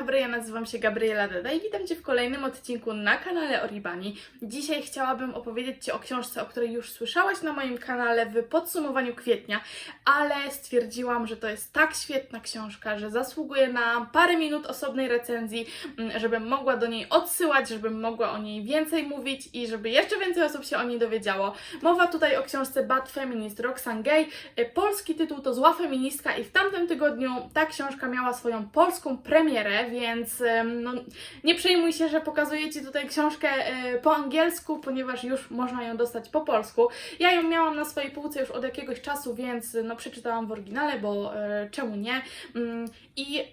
dobry, ja nazywam się Gabriela Deda i witam Cię w kolejnym odcinku na kanale Oribani. Dzisiaj chciałabym opowiedzieć Ci o książce, o której już słyszałaś na moim kanale w podsumowaniu kwietnia, ale stwierdziłam, że to jest tak świetna książka, że zasługuje na parę minut osobnej recenzji, mm, żebym mogła do niej odsyłać, żebym mogła o niej więcej mówić i żeby jeszcze więcej osób się o niej dowiedziało. Mowa tutaj o książce Bad Feminist Roxane Gay. Y, Polski tytuł to Zła Feministka i w tamtym tygodniu ta książka miała swoją polską premierę, więc no, nie przejmuj się, że pokazuję Ci tutaj książkę e, po angielsku, ponieważ już można ją dostać po polsku. Ja ją miałam na swojej półce już od jakiegoś czasu, więc no, przeczytałam w oryginale, bo e, czemu nie? Mm, I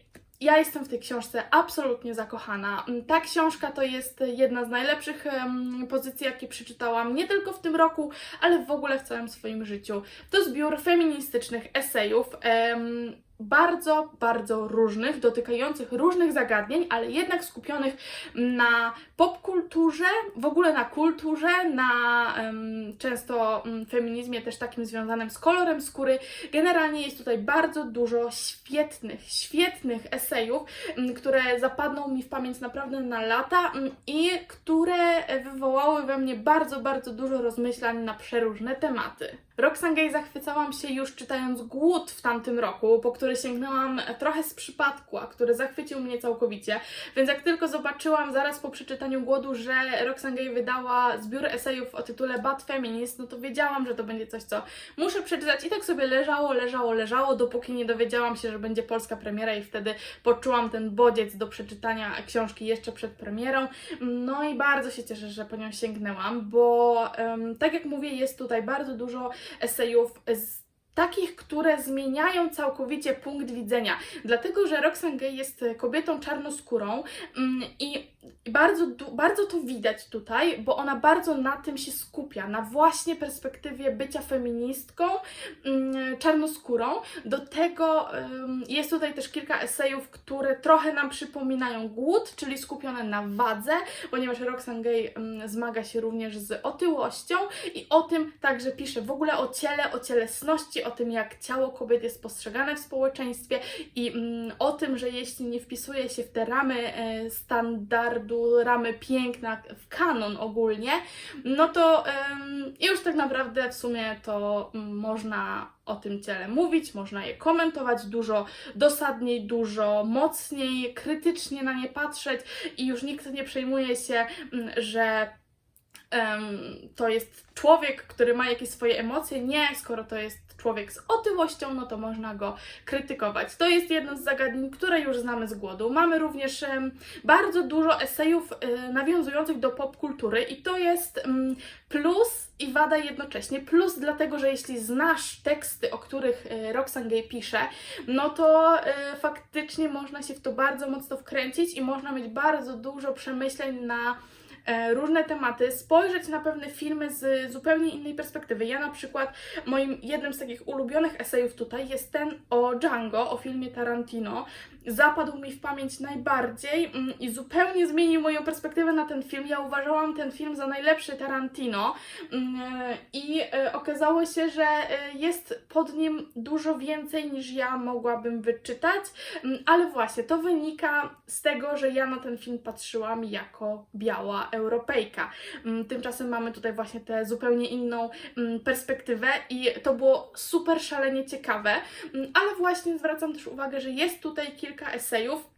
ja jestem w tej książce absolutnie zakochana. Mm, Ta książka to jest jedna z najlepszych pozycji, jakie przeczytałam nie tylko w tym roku, ale w ogóle w całym swoim życiu. To zbiór feministycznych esejów. Bardzo, bardzo różnych, dotykających różnych zagadnień, ale jednak skupionych na popkulturze, w ogóle na kulturze, na em, często mm, feminizmie też takim związanym z kolorem skóry. Generalnie jest tutaj bardzo dużo świetnych, świetnych esejów, m, które zapadną mi w pamięć naprawdę na lata m, i które wywołały we mnie bardzo, bardzo dużo rozmyślań na przeróżne tematy. Roxane Gay zachwycałam się już czytając Głód w tamtym roku, po który sięgnęłam trochę z przypadku, a który zachwycił mnie całkowicie. Więc jak tylko zobaczyłam zaraz po przeczytaniu Głodu, że Roxane Gay wydała zbiór esejów o tytule Bad Feminist, no to wiedziałam, że to będzie coś, co muszę przeczytać i tak sobie leżało, leżało, leżało, dopóki nie dowiedziałam się, że będzie polska premiera i wtedy poczułam ten bodziec do przeczytania książki jeszcze przed premierą. No i bardzo się cieszę, że po nią sięgnęłam, bo em, tak jak mówię, jest tutaj bardzo dużo esejów z takich, które zmieniają całkowicie punkt widzenia. Dlatego, że Roxane Gay jest kobietą czarnoskórą mm, i bardzo, bardzo to widać tutaj, bo ona bardzo na tym się skupia, na właśnie perspektywie bycia feministką mm, czarnoskórą. Do tego jest tutaj też kilka esejów, które trochę nam przypominają głód, czyli skupione na wadze, ponieważ Roxane Gay zmaga się również z otyłością i o tym także pisze w ogóle o ciele, o cielesności, o tym jak ciało kobiet jest postrzegane w społeczeństwie i o tym, że jeśli nie wpisuje się w te ramy e, standardu, ramy piękna, w kanon ogólnie, no to już tak naprawdę w sumie to można o tym ciele mówić, można je komentować dużo dosadniej, dużo mocniej, krytycznie na nie patrzeć i już nikt nie przejmuje się, mm, że to jest człowiek, który ma jakieś swoje emocje. Nie, skoro to jest człowiek z otyłością, no to można go krytykować. To jest jedno z zagadnień, które już znamy z głodu. Mamy również bardzo dużo esejów e, nawiązujących do popkultury i to jest plus i wada jednocześnie. Plus dlatego, że jeśli znasz teksty, o których e, Roxane Gay pisze, no to e, faktycznie można się w to bardzo mocno wkręcić i można mieć bardzo dużo przemyśleń na różne tematy, spojrzeć na pewne filmy z zupełnie innej perspektywy. Ja na przykład, moim jednym z takich ulubionych esejów tutaj jest ten o Django, o filmie Tarantino. Zapadł mi w pamięć najbardziej mm, i zupełnie zmienił moją perspektywę na ten film. Ja uważałam ten film za najlepszy Tarantino mm, e, i e, okazało się, że e, jest pod nim dużo więcej niż ja mogłabym wyczytać, Mm, ale właśnie to wynika z tego, że ja na ten film patrzyłam jako biała Europejka. Mm, Tymczasem mamy tutaj właśnie tę zupełnie inną mm, perspektywę i to było super szalenie ciekawe, Mm, ale właśnie zwracam też uwagę, że jest tutaj kilka esejów,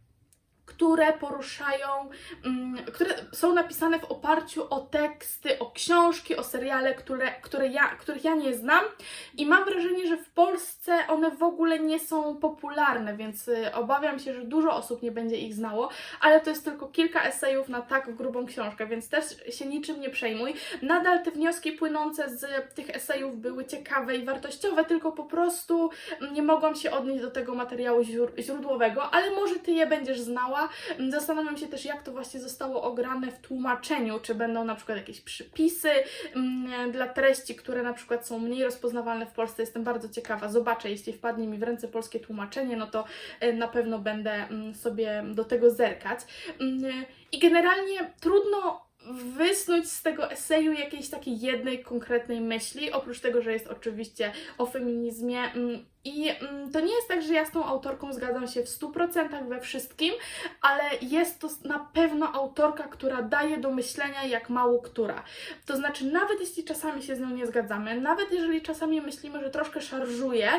które poruszają, mm, które są napisane w oparciu o teksty, o książki, o seriale, które, które ja, których ja nie znam i mam wrażenie, że w Polsce one w ogóle nie są popularne, więc y, obawiam się, że dużo osób nie będzie ich znało, ale to jest tylko kilka esejów na tak grubą książkę, więc też się niczym nie przejmuj. Nadal te wnioski płynące z tych esejów były ciekawe i wartościowe, tylko po prostu nie mogłam się odnieść do tego materiału źród- źródłowego, ale może Ty je będziesz znała. Zastanawiam się też, jak to właśnie zostało ograne w tłumaczeniu, czy będą na przykład jakieś przypisy mm, dla treści, które na przykład są mniej rozpoznawalne w Polsce. Jestem bardzo ciekawa. Zobaczę, jeśli wpadnie mi w ręce polskie tłumaczenie, no to e, na pewno będę mm, sobie do tego zerkać. Mm, I generalnie trudno wysnuć z tego eseju jakiejś takiej jednej konkretnej myśli, oprócz tego, że jest oczywiście o feminizmie. mm, I mm, to nie jest tak, że ja z tą autorką zgadzam się w 100% we wszystkim, ale jest to na pewno autorka, która daje do myślenia jak mało która. To znaczy, nawet jeśli czasami się z nią nie zgadzamy, nawet jeżeli czasami myślimy, że troszkę szarżuje,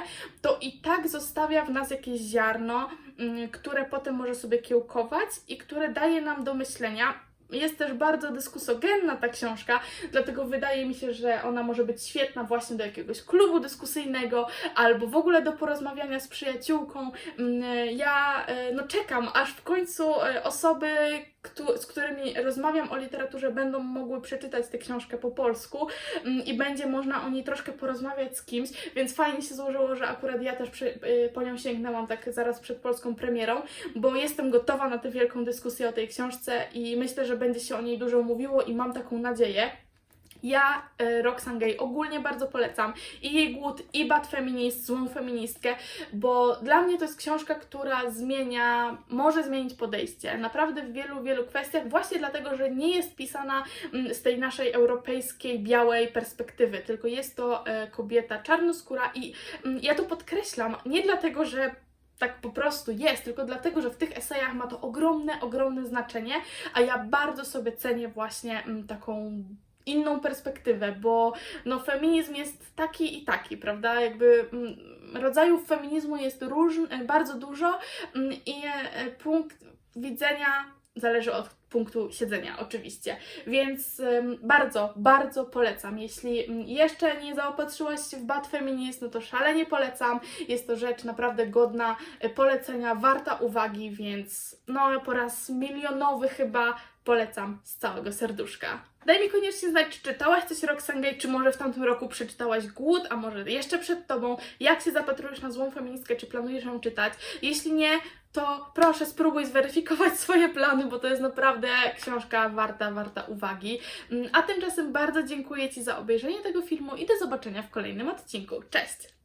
to i tak zostawia w nas jakieś ziarno, mm, które potem może sobie kiełkować i które daje nam do myślenia. Jest też bardzo dyskusogenna ta książka, dlatego wydaje mi się, że ona może być świetna właśnie do jakiegoś klubu dyskusyjnego albo w ogóle do porozmawiania z przyjaciółką. Mm, Ja e, no, czekam, aż w końcu e, osoby, z którymi rozmawiam o literaturze, będą mogły przeczytać tę książkę po polsku mm, i będzie można o niej troszkę porozmawiać z kimś, więc fajnie się złożyło, że akurat ja też y, po nią sięgnęłam tak zaraz przed polską premierą, bo jestem gotowa na tę wielką dyskusję o tej książce i myślę, że będzie się o niej dużo mówiło i mam taką nadzieję. Ja y, Roxane Gay ogólnie bardzo polecam i jej głód, i Bad Feminist, złą feministkę, bo dla mnie to jest książka, która zmienia, może zmienić podejście naprawdę w wielu, wielu kwestiach, właśnie dlatego, że nie jest pisana mm, z tej naszej europejskiej, białej perspektywy, tylko jest to e, kobieta czarnoskóra i mm, ja to podkreślam, nie dlatego, że tak po prostu jest, tylko dlatego, że w tych esejach ma to ogromne, ogromne znaczenie, a ja bardzo sobie cenię właśnie mm, taką inną perspektywę, bo no feminizm jest taki i taki, prawda? Jakby mm, rodzajów feminizmu jest różn, bardzo dużo mm, i e, punkt widzenia zależy od punktu siedzenia oczywiście, więc bardzo, bardzo polecam. Jeśli mm, jeszcze nie zaopatrzyłaś się w Bad Feminist, no to szalenie polecam. Jest to rzecz naprawdę godna e, polecenia, warta uwagi, więc no po raz milionowy chyba polecam z całego serduszka. Daj mi koniecznie znać, czy czytałaś coś Roxane Gay, czy może w tamtym roku przeczytałaś Głód, a może jeszcze przed Tobą, jak się zapatrujesz na złą feministkę, czy planujesz ją czytać. Jeśli nie, to proszę spróbuj zweryfikować swoje plany, bo to jest naprawdę książka warta, warta uwagi. Mm, A tymczasem bardzo dziękuję Ci za obejrzenie tego filmu i do zobaczenia w kolejnym odcinku. Cześć!